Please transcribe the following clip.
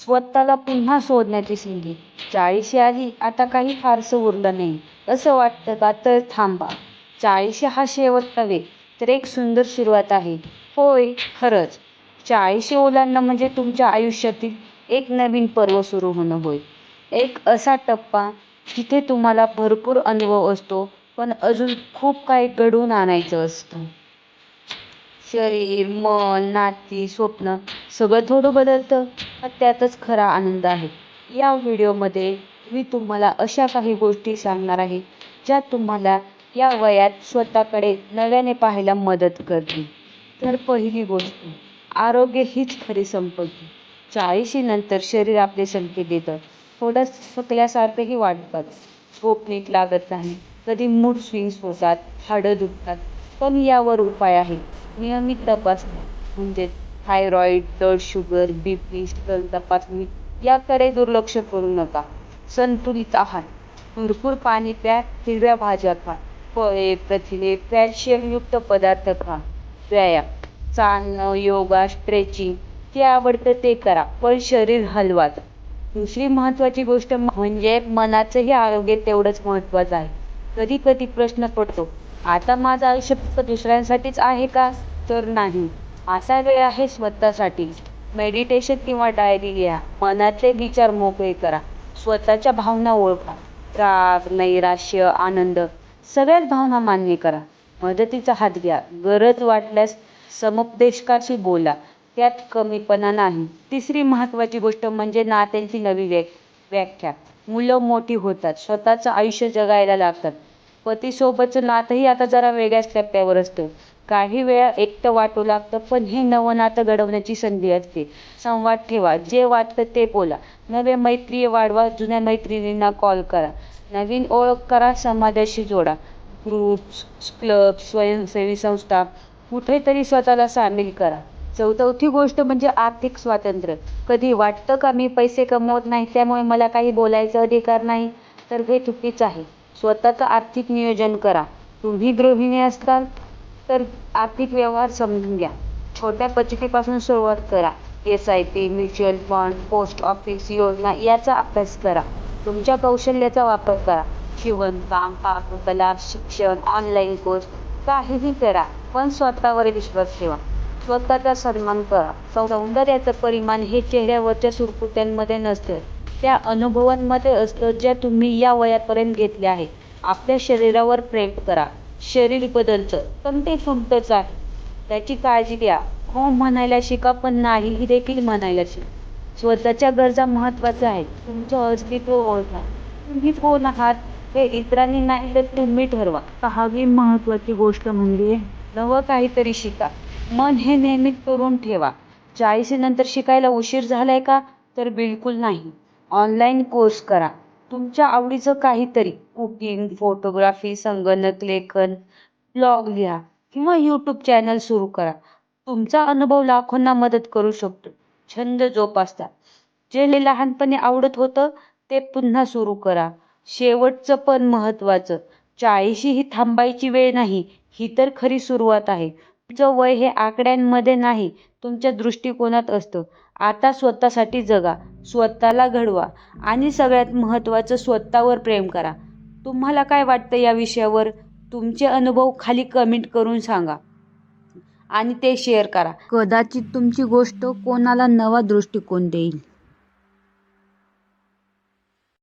स्वतःला पुन्हा शोधण्याची संधी. चाळीशी आली आता काही फारसं उरलं नाही. असं वाटतं का? तर थांबा. चाळीशी हा शेवट नव्हे तर एक सुंदर सुरुवात आहे. होय खरंच. चाळीशी ओलांडणं म्हणजे तुमच्या आयुष्यातील एक नवीन पर्व सुरू होणं होय. एक असा टप्पा जिथे तुम्हाला भरपूर अनुभव असतो पण अजून खूप काही घडवून आणायचं असतं. शरीर मन नाती स्वप्न सगळं थोडं बदलतं. हा त्यातच खरा आनंद आहे. या व्हिडिओमध्ये मी तुम्हाला अशा काही गोष्टी सांगणार आहे ज्या तुम्हाला या वयात स्वतःकडे नव्याने पाहायला मदत करतील. तर पहिली गोष्ट आरोग्य हीच खरी संपत्ती. चाळीशी नंतर शरीर आपले संकेत देतं. थोडं थकल्यासारखंही वाटतात झोप नीट लागत नाही. कधी मूड स्विंग्स होतात हाडं दुखतात. पण यावर उपाय आहे नियमित तपासणी म्हणजे thyroid blood sugar B P स्तन तपासणी याकडे दुर्लक्ष करू नका. संतुलित आहार. भरपूर पाणी प्या हिरव्या भाज्या खा. फळे प्रथिने कॅल्शियमयुक्त पदार्थ खा. व्यायाम चालणं योगा स्ट्रेचिंग जे आवडतं ते करा पण शरीर हलवाच. दुसरी महत्त्वाची गोष्ट म्हणजे मनाचंही आरोग्य तेवढंच महत्त्वाचं आहे. कधी कधी प्रश्न पडतो आता माझं आयुष्य फक्त दुसऱ्यांसाठीच आहे का? तर नाही. असा वेळ आहे स्वतःसाठी. मेडिटेशन किंवा डायरी लिहा मनातले विचार मोकळे करा. स्वतःच्या भावना ओळखा. राग नैराश्य आनंद सगळ्याच भावना मान्य करा. मदतीचा हात घ्या. गरज वाटल्यास समुपदेशकाशी बोला. त्यात कमीपणा नाही. तिसरी महत्त्वाची गोष्ट म्हणजे नात्यांची नवी व्या व्याख्या. मुलं मोठी होतात. स्वतःचं आयुष्य जगायला लागतात. पतीसोबतचं नातंही आता जरा वेगळ्याच टप्प्यावर असतं. काही वेळा एकटं वाटू लागतं पण हे नवं नातं घडवण्याची संधी असते. संवाद ठेवा जे वाटतं ते बोला. नवे मैत्री वाढवा जुन्या मैत्रिणींना कॉल करा. नवीन ओळख करा समाजाशी जोडा. ग्रुप्स क्लब स्वयंसेवी संस्था कुठेतरी स्वतःला सामील करा. चौथी गोष्ट म्हणजे आर्थिक स्वातंत्र्य. कधी वाटतं का मी पैसे कमवत नाही त्यामुळे मला काही बोलायचा अधिकार नाही? तर हे चुकीचं आहे. स्वतःचं आर्थिक नियोजन करा. तुम्ही गृहिणी असताल तर आर्थिक व्यवहार समजून घ्या. छोट्या बचतीपासून सुरुवात करा. S I P mutual fund post office योजना याचा अभ्यास करा. तुमच्या कौशल्याचा वापर करा. शिवणकाम पाककला शिक्षण ऑनलाईन कोर्स काहीही करा पण स्वतःवर विश्वास ठेवा. स्वतःचा सन्मान करा. सौंदर्याचं परिमाण हे चेहऱ्यावरच्या सुरकुत्यांमध्ये नसतं. त्या अनुभवांमध्ये असतं ज्या तुम्ही या वयापर्यंत घेतले आहे. आपल्या शरीरावर प्रेम करा. शरीर बदलतं. पण ते तुमचंच आहे. त्याची काळजी घ्या. हो म्हणायला शिका पण नाही ही देखील म्हणायला शिका. स्वतःच्या गरजा महत्त्वाच्या आहेत. तुमचं अस्तित्व ओळखा. तुम्ही कोण आहात हे इतरांनी नाही तर तुम्ही ठरवा. सहावी महत्त्वाची गोष्ट म्हणजे? नवं काहीतरी शिका. मन हे नेहमी करून ठेवा. चाळीशी नंतर शिकायला उशीर झालाय का? तर बिलकुल नाही. ऑनलाईन कोर्स करा. तुमच्या आवडीचं काहीतरी. कुकिंग फोटोग्राफी संगणक लेखन ब्लॉग लिहा किंवा यूट्यूब चॅनल सुरू करा. तुमचा अनुभव लाखोंना मदत करू शकतो. छंद जोपासता. जे लहानपणी आवडत होतं ते पुन्हा सुरू करा. शेवटचं पण महत्त्वाचं. चाळीशी ही थांबायची वेळ नाही ही तर खरी सुरुवात आहे. तुमचं वय हे आकड्यांमध्ये नाही तुमच्या दृष्टिकोनात असतं. आता स्वतःसाठी जगा स्वतःला घडवा आणि सगळ्यात महत्त्वाचं स्वतःवर प्रेम करा. तुम्हाला काय वाटतं या विषयावर? तुमचे अनुभव खाली कमेंट करून सांगा आणि ते शेअर करा. कदाचित तुमची गोष्ट कोणाला नवा दृष्टिकोन देईल.